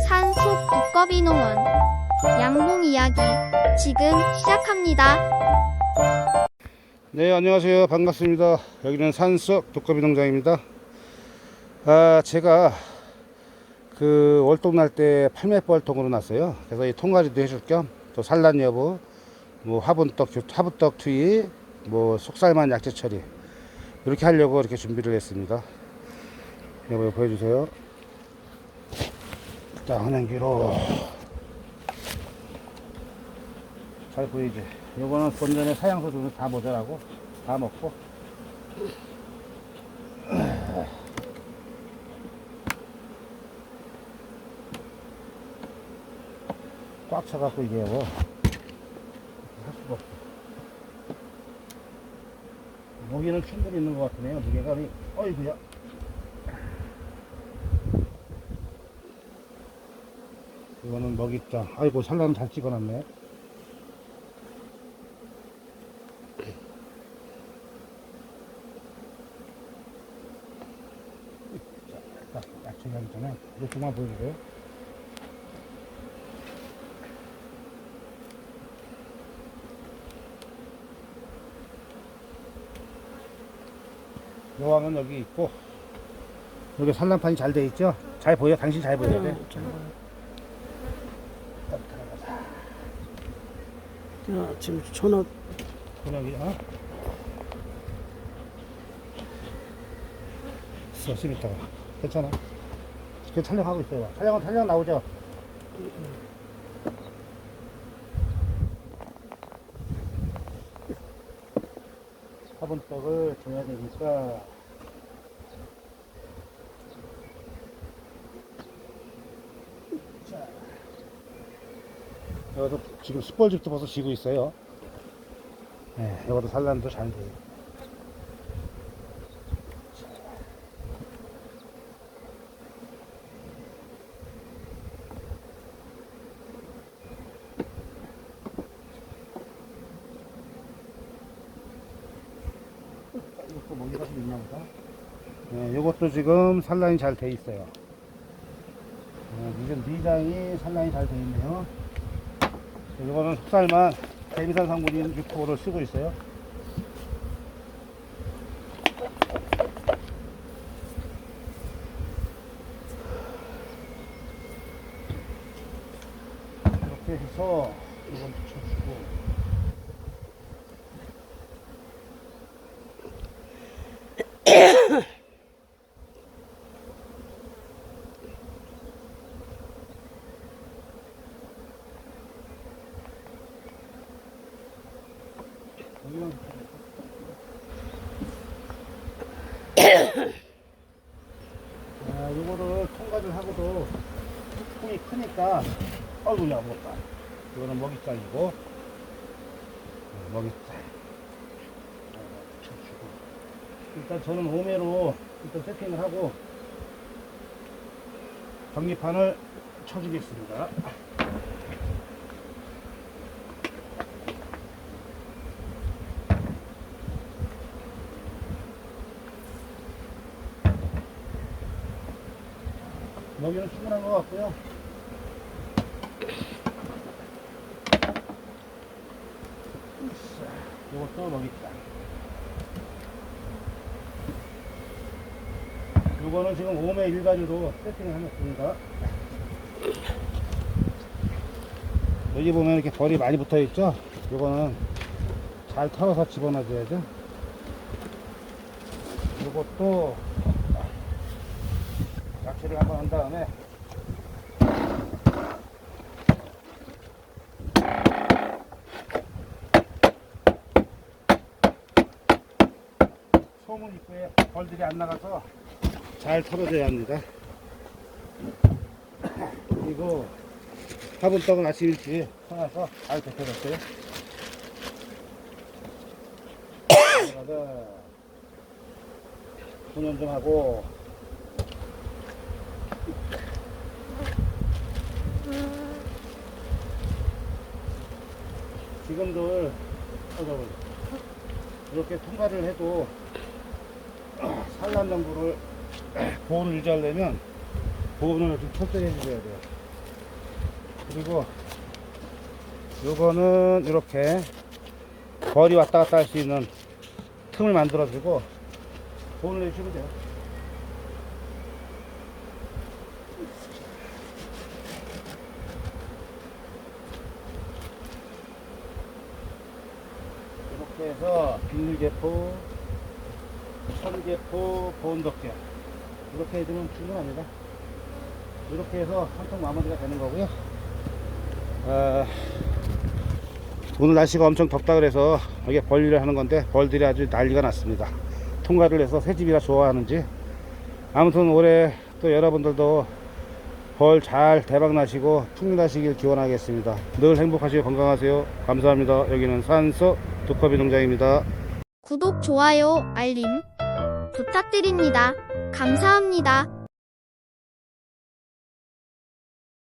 산속 두꺼비 농원 양봉 이야기 지금 시작합니다. 네, 안녕하세요. 반갑습니다. 여기는 산속 독거비 농장입니다. 아, 제가 그 월동 날 때 팔매벌통으로 났어요. 그래서 이 통가리도 해줄 겸 또 산란 여부, 뭐 화분떡, 교- 화분떡 투입, 뭐 속살만 약재 처리 이렇게 하려고 이렇게 준비를 했습니다. 여기 보여주세요. 자, 한양기로. 잘 보이지? 요거는 본전에 사양소 주는 다 모자라고 다 먹고. 꽉 차갖고 이게 뭐 할 수가 없어. 무게는 충분히 있는 것 같으네요. 무게감이 어이구야 이거는 먹잇장 아이고 산란 잘 찍어놨네 자, 약초 하기 전에 이거 좀만 보여주세요. 여왕은 여기 있고 여기 산란판이 잘 돼 있죠? 잘 보여? 당신 잘 보여야 돼? 딱 들어가자. 야, 지금 전화. 어? 있어? 좀 있다가. 괜찮아. 그 촬영하고 있어요. 촬영은 촬영 나오죠? 화분떡을 줘야 되니까 여기서 지금 숯벌집도 벌써 지고 있어요 네, 이것도 산란도 잘 돼요. 이것도 먼지가 좀 있나 보다. 네, 이것도 지금 산란이 잘 돼 있어요. 네, 지금 미장이 산란이 잘 돼 있네요. 이거는 속살만 대비산 상분인 6%를 쓰고 있어요. 이렇게 해서 이건 붙여주 아, 이거를 통과를 하고도 통이 크니까 어이구야 무겁다. 이거는 먹이장이고. 어, 쳐주고 일단 저는 오매로 일단 세팅을 하고 전기판을 쳐주겠습니다 먹이는 충분한 것 같고요. 이것도 먹이다. 이거는 지금 5매 일가지로 세팅을 해놨습니다. 여기 보면 이렇게 벌이 많이 붙어 있죠? 이거는 잘 털어서 집어넣어줘야죠. 이것도 야채를 한번 한 다음에 소문 입구에 벌들이 안 나가서 잘 털어줘야 합니다. 그리고 화분떡은 아침 일찍 쳐놔서 잘 데펴졌어요. 여기다가 분연 좀 하고 어저 이렇게 통과를 해도 산란 정보를 보호를 유지하려면 보호는 좀 철저히 해줘야 돼요. 그리고 요거는 이렇게 벌이 왔다 갔다 할 수 있는 틈을 만들어주고 돈을 내주시면 돼요. 해서 비닐제포, 천제포, 보온덮개 이렇게 해주면 충분합니다. 이렇게 해서 한 통 마무리가 되는 거고요. 아, 오늘 날씨가 엄청 덥다 그래서 이게 벌일을 하는 건데 벌들이 아주 난리가 났습니다. 통과를 해서 새집이라 좋아하는지 아무튼 올해 또 여러분들도 벌 잘 대박 나시고 풍년하시길 기원하겠습니다. 늘 행복하시고 건강하세요. 감사합니다. 여기는 산서 두꺼비 농장입니다. 구독, 좋아요, 알림 부탁드립니다. 감사합니다.